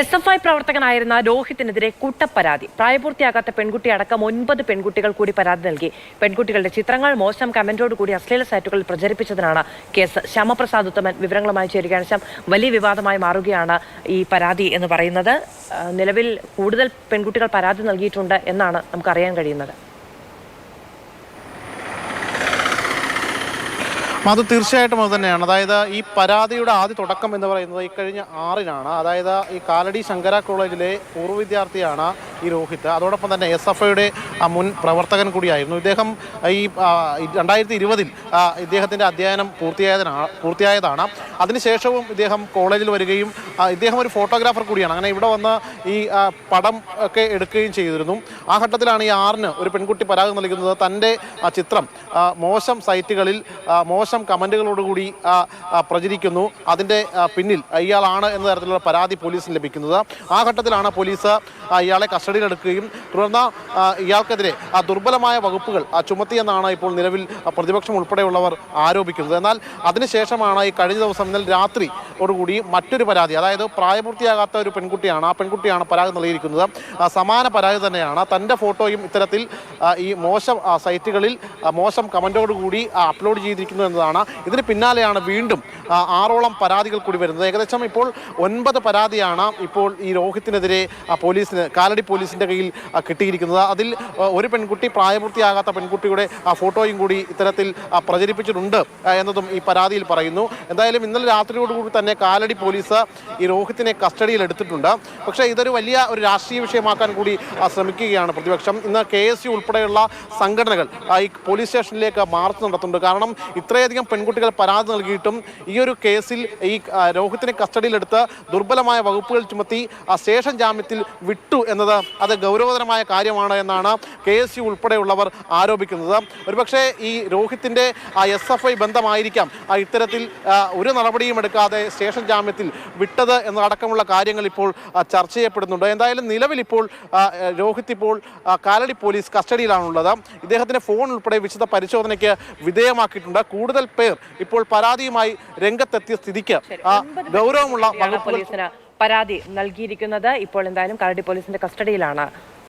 S F I പ്രവർത്തകനായിരുന്ന രോഹിത്തിനെതിരെ കൂട്ടപ്പരാതി. പ്രായപൂർത്തിയാകാത്ത പെൺകുട്ടി അടക്കം ഒൻപത് പെൺകുട്ടികൾ കൂടി പരാതി നൽകി. പെൺകുട്ടികളുടെ ചിത്രങ്ങൾ മോശം കമന്റോട് കൂടി അശ്ലീല സൈറ്റുകളിൽ പ്രചരിപ്പിച്ചതിനാണ് കേസ്. ശ്യാമപ്രസാദ് ഉത്തമൻ വിവരങ്ങളുമായി ചേരുകയാണ്. ശ്യാം വലിയ വിവാദമായി മാറുകയാണ് ഈ പരാതി എന്ന് പറയുന്നത്. നിലവിൽ കൂടുതൽ പെൺകുട്ടികൾ പരാതി നൽകിയിട്ടുണ്ട് എന്നാണ് നമുക്കറിയാൻ കഴിയുന്നത്. അത് തീർച്ചയായിട്ടും അത് തന്നെയാണ്. അതായത് ഈ പരാതിയുടെ ആദ്യ തുടക്കം എന്ന് പറയുന്നത് ഈ കഴിഞ്ഞ ആറിനാണ്. അതായത് ഈ കാലടി ശങ്കര കോളേജിലെ പൂർവ വിദ്യാർത്ഥിയാണ് ഈ രോഹിത്. അതോടൊപ്പം തന്നെ എസ് എഫ് ഐയുടെ മുൻ പ്രവർത്തകൻ കൂടിയായിരുന്നു. ഇദ്ദേഹം ഈ രണ്ടായിരത്തി ഇരുപതിൽ ഇദ്ദേഹത്തിന്റെ അധ്യയനം പൂർത്തിയായതിനാണ് പൂർത്തിയായതാണ്. അതിനുശേഷവും ഇദ്ദേഹം കോളേജിൽ വരികയും ഇദ്ദേഹം ഒരു ഫോട്ടോഗ്രാഫർ കൂടിയാണ്. അങ്ങനെ ഇവിടെ വന്ന് ഈ പടം ഒക്കെ എടുക്കുകയും ചെയ്തിരുന്നു. ആ ഘട്ടത്തിലാണ് ഈ ആറിന് ഒരു പെൺകുട്ടി പരാതി നൽകുന്നത്. തന്റെ ചിത്രം മോശം സൈറ്റുകളിൽ ആ, മോശം കമന്റുകളോടുകൂടി പ്രചരിക്കുന്നു. അതിന്റെ പിന്നിൽ ഇയാളാണ് എന്ന തരത്തിലുള്ള പരാതി പോലീസിന് ലഭിക്കുന്നത്. ആ ഘട്ടത്തിലാണ് പോലീസ് ഇയാളെ കസ്റ്റഡിയിലെടുക്കുകയും തുടർന്ന് ഇയാൾക്കെതിരെ ആ ദുർബലമായ വകുപ്പുകൾ ചുമത്തിയെന്നാണ് ഇപ്പോൾ നിലവിൽ പ്രതിപക്ഷം ഉൾപ്പെടെയുള്ളവർ ആരോപിക്കുന്നത്. എന്നാൽ അതിനുശേഷമാണ് ഈ കഴിഞ്ഞ ദിവസം ഇന്നലെ രാത്രി ഓടുകൂടി മറ്റൊരു പരാതി അതായത് പ്രായപൂർത്തിയാകാത്ത ഒരു പെൺകുട്ടിയാണ് ആ പെൺകുട്ടിയാണ് പരാതി നൽകിയിരിക്കുന്നത്. സമാന പരാതി തന്നെയാണ്. തന്റെ ഫോട്ടോയും ഇത്തരത്തിൽ ഈ മോശം സൈറ്റുകളിൽ മോശം കമന്റോടുകൂടി അപ്ലോഡ് ചെയ്തിരിക്കുന്നു എന്നതാണ്. ഇതിന് പിന്നാലെയാണ് വീണ്ടും ആറോളം പരാതികൾ കൂടി വരുന്നത്. ഏകദേശം ഇപ്പോൾ ഒൻപത് പരാതിയാണ് ഇപ്പോൾ ഈ രോഹിത്തിനെതിരെ പോലീസിന് കാലടി പോലീസിന്റെ കയ്യിൽ കിട്ടിയിരിക്കുന്നത്. അതിൽ ഒരു പെൺകുട്ടി പ്രായപൂർത്തിയാകാത്ത പെൺകുട്ടിയുടെ ഫോട്ടോയും കൂടി ഇത്തരത്തിൽ പ്രചരിപ്പിച്ചിട്ടുണ്ട് എന്നതും ഈ പരാതിയിൽ പറയുന്നു. എന്തായാലും ഇന്നലെ രാത്രിയോടുകൂടി തന്നെ കാലടി പോലീസ് ഈ രോഹിത്തിനെ കസ്റ്റഡിയിൽ എടുത്തിട്ടുണ്ട്. പക്ഷേ ഇതൊരു വലിയ ഒരു രാഷ്ട്രീയ വിഷയമാക്കാൻ കൂടി ശ്രമിക്കുകയാണ് പ്രതിപക്ഷം. ഇന്ന് കെ എസ് യു ഉൾപ്പെടെയുള്ള സംഘടനകൾ ഈ പോലീസ് സ്റ്റേഷനിലേക്ക് മാർച്ച് നടത്തുന്നുണ്ട്. കാരണം ഇത്രയധികം പെൺകുട്ടികൾ പരാതി നൽകിയിട്ടും ഈ ഒരു കേസിൽ ഈ രോഹിത്തിനെ കസ്റ്റഡിയിലെടുത്ത് ദുർബലമായ വകുപ്പുകൾ ചുമത്തി ആ സ്റ്റേഷൻ ജാമ്യത്തിൽ വിട്ടു എന്നത് അത് ഗൗരവതരമായ കാര്യമാണ് എന്നാണ് കെ എസ് യു ഉൾപ്പെടെയുള്ളവർ ആരോപിക്കുന്നത്. ഒരുപക്ഷെ ഈ രോഹിത്തിന്റെ എസ് എഫ് ഐ ബന്ധമായിരിക്കാം. ഇത്തരത്തിൽ ഒരു നടപടിയും എടുക്കാതെ സ്റ്റേഷൻ ജാമ്യത്തിൽ വിട്ടത് എന്നതടക്കമുള്ള കാര്യങ്ങൾ ഇപ്പോൾ ചർച്ച ചെയ്യപ്പെടുന്നുണ്ട്. എന്തായാലും നിലവിൽ ഇപ്പോൾ രോഹിത് ഇപ്പോൾ കാലടി പോലീസ് കസ്റ്റഡിയിലാണുള്ളത്. ഇദ്ദേഹത്തിന്റെ ഫോൺ ഉൾപ്പെടെ വിശദ പരിശോധനയ്ക്ക് വിധേയമാക്കിയിട്ടുണ്ട്. കൂടുതൽ പേർ ഇപ്പോൾ പരാതിയുമായി രംഗത്തെത്തിയ സ്ഥിതിക്ക് ഗൗരവമുള്ള വകുപ്പുകൾ പരാതി നൽകിയിരിക്കുന്നത് ഇപ്പോൾ എന്തായാലും കരടി പോലീസിന്റെ കസ്റ്റഡിയിലാണ്.